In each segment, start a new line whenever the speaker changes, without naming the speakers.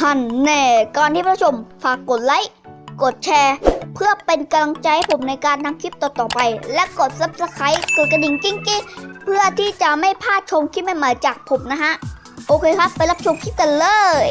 หันแน่ก่อนที่ผู้ชมฝากกดไลค์ กดแชร์ เพื่อเป็นกำลังใจให้ผมในการทำคลิปต่อๆไป และกด subscribe กดกระดิ่งกิ้งกิ้งเพื่อที่จะไม่พลาดชมคลิปใหม่ๆจากผมนะฮะ โอเคครับ ไปรับชมคลิปกันเลย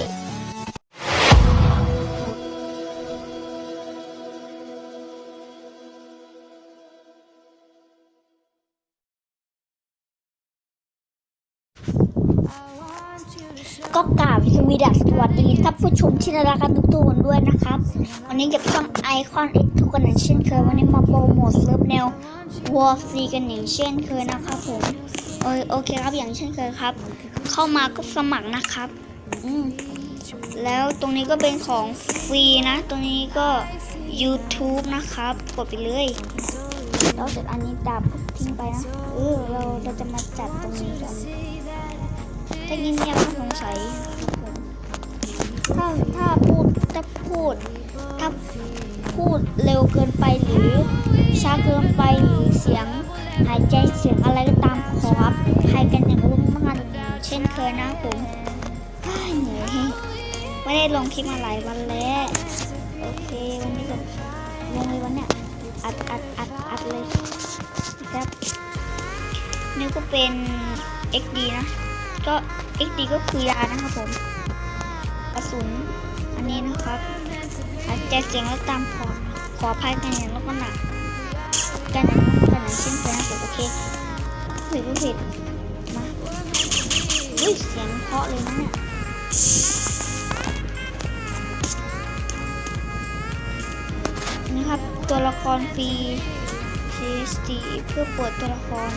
ก็กราบสวีดัสสวัสดีท่านผู้ชมที่น่ารักทุกๆคนด้วยนะครับ วันนี้กับช่องไอคอนเอ็กทุกคนอย่างเช่นเคยวันนี้มาโปรโมทเซิฟแนววอร์ซีกันอย่างเช่นเคยนะครับผมโอโอเคครับอย่างเช่นเคยครับ เข้ามาก็สมัครนะครับ อืมแล้วตรงนี้ก็เป็นของฟรีนะ ตรงนี้ก็ YouTube นะครับ กดไปเลยแล้วเสร็จอันนี้ดับทิ้งไปนะ เออเราเราจะมาจัดตรงนี้กัน ถ้าเงียบๆน่าสงสัยถ้าถ้าพูดถ้าพูดถ้าพูดเร็วเกินไปหรือช้าเกินไปหรือเสียง หายใจเสียงอะไรก็ตามขออภัยกันอย่างรุ่งมากเช่นเคยนะผมอ้ายเหนื่อยไม่ได้ลงคลิปมาหลายวันแล้วโอเควันนี้ก็ลงเลยวันเนี้ยอัดอัดอัดอัดเลยนะครับนี่ก็เป็น XD นะ ก็ XD ก็คือยานะครับผมกระสุนอันนี้นะครับอาจจะเสียงแล้วตามพอขออภัยกันอย่างแล้วก็หนักกันอย่างกันอย่างเช่นเคยนะผมโอเคผิดผิดมาอุ้ยเสียงเพาะเลยนะเนี่ยนี่ครับตัวละครฟรี CST เพื่อเปิดตัวละคร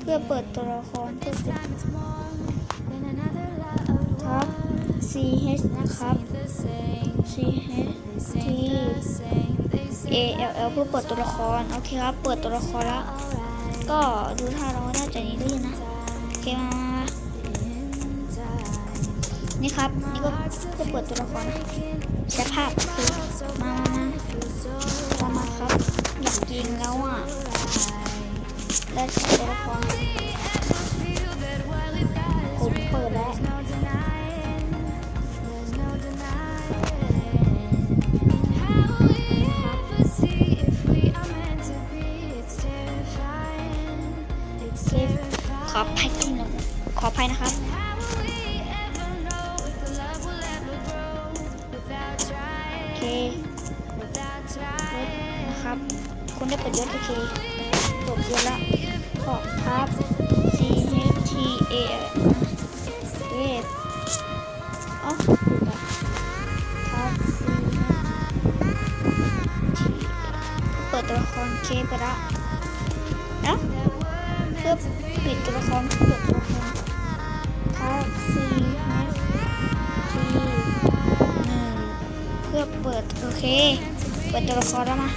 เพื่อเปิดตัวละครเพื่อติดครับ C H นะครับ C H T A L L เพื่อเปิดตัวละคร โอเคครับ เปิดตัวละครแล้ว ก็ดูท่าเราน่าจะนี้ด้วยนะ โอเคมามามานี่ครับ นี่ก็เพื่อเปิดตัวละครนะแชร์ภาพคือมามามา ครับอยากยิงแล้วอะได้ตัวละครผมเปิดแล้วเซฟขออภัยที่หนึ่งขออภัยนะครับ คุณได้เปิดยศโอเคจบยศละขอบครับ C H T A เวทอ๋อถูกแล้วครับ C H T เปิดตัวละครเคไปละนะเพื่อปิดตัวละครเปิดตัวละครครับ C H T หนึ่งเพื่อเปิดโอเค เปิดตัวละครแล้วมา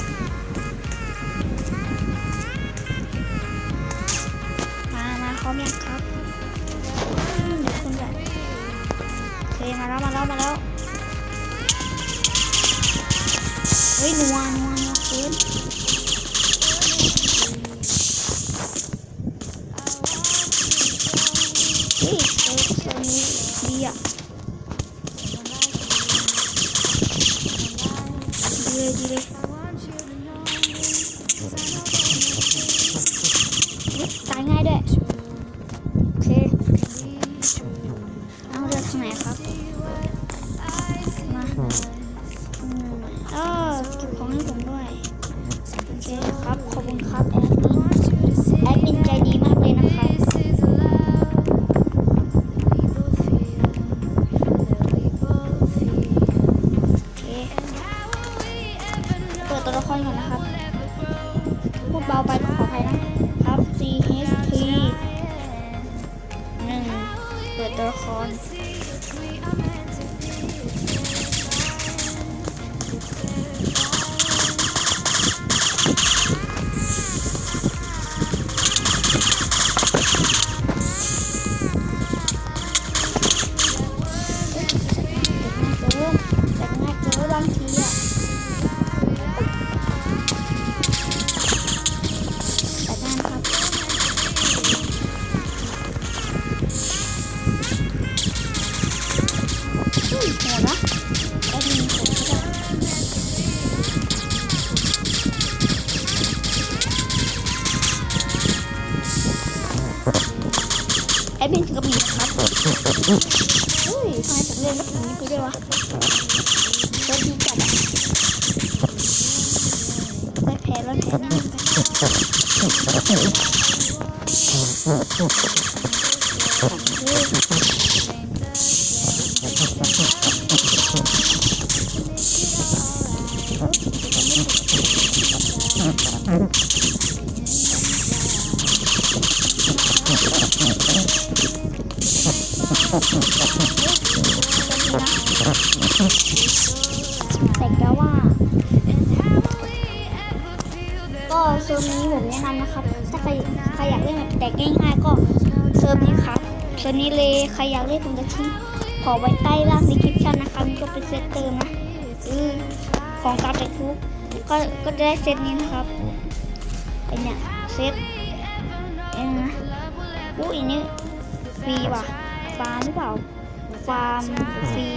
แล้วมาแล้วมาแล้วเฮ้ยนัวนัวนัวเกินเฮ้ยเซฟโซนนี้ดีอะดีเลยดีเลย อดมินถึงกับหนีครับอุ้ยทำไมผมเล่นแล้วผมนี้ไปด้วยวะเซิร์ฟดีจัดอะไปแพ้แล้วแพ้นี่มันไป แต่ก็ว่า ก็เซิร์ฟนี้ผมแนะนำนะครับ ถ้าใครใครอยากเล่นแบบแต่ง่ายๆก็เซิร์ฟนี้ครับเซิร์ฟนี้เลยใครอยากเล่นผมจะทิ้งขอไว้ใต้ล่างในคลิปชั่นนะครับก็เป็นเซตเติมนะอือของการแต่ทุกก็ก็จะได้เซตนี้นะครับไอเนี่ยเซตเอ็นนะอู้อีนี่ฟรีว่ะ ฟาร์มหรือเปล่าฟาร์มฟรี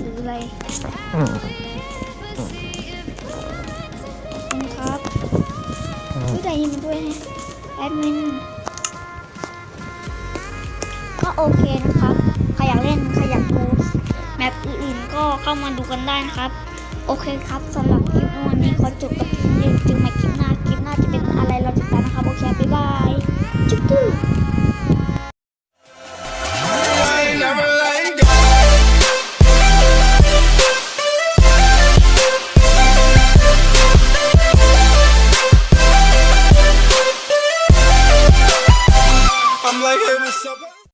หรืออะไรขอบคุณครับผู้ใจยินด้วยนะแอดมินก็โอเคนะครับใครอยากเล่นใครอยากดูแมปอื่นๆก็เข้ามาดูกันได้นะครับ โอเคครับสำหรับคลิปวันนี้ขอจบกับคลิปนี้จึงม่คลิปหน้าคลิปหน้าจะเป็นอะไรเราติดตามนะครับ โอเคบ๊ายบายจุ๊บ